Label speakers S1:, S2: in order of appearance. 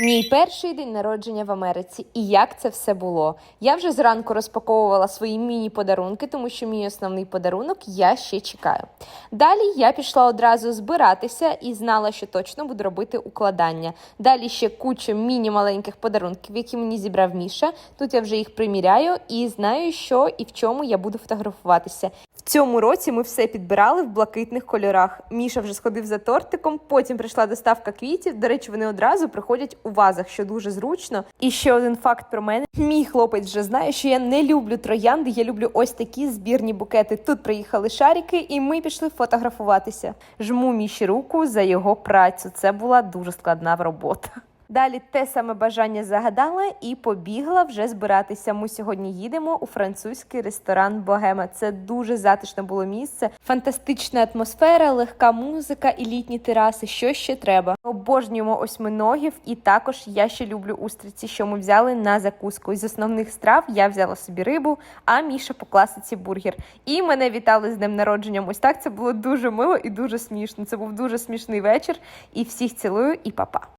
S1: Мій перший день народження в Америці, і як це все було. Я вже зранку розпаковувала свої міні-подарунки, тому що мій основний подарунок я ще чекаю. Далі я пішла одразу збиратися і знала, що точно буду робити укладання. Далі ще куча міні-маленьких подарунків, які мені зібрав Міша. Тут я вже їх приміряю і знаю, що і в чому я буду фотографуватися. Цьому році ми все підбирали в блакитних кольорах. Міша вже сходив за тортиком, потім прийшла доставка квітів. До речі, вони одразу приходять у вазах, що дуже зручно. І ще один факт про мене: мій хлопець вже знає, що я не люблю троянди. Я люблю ось такі збірні букети. Тут приїхали шарики, і ми пішли фотографуватися. Жму Міші руку за його працю. Це була дуже складна робота. Далі те саме бажання загадала і побігла вже збиратися. Ми сьогодні їдемо у французький ресторан Богема. Це дуже затишне було місце, фантастична атмосфера, легка музика і літні тераси. Що ще треба? Обожнюємо осьминогів, і також я ще люблю устриці, що ми взяли на закуску. Із основних страв я взяла собі рибу, а Міша по класиці бургер. І мене вітали з днем народженням. Ось так це було дуже мило і дуже смішно. Це був дуже смішний вечір. І всіх цілую, і па-па.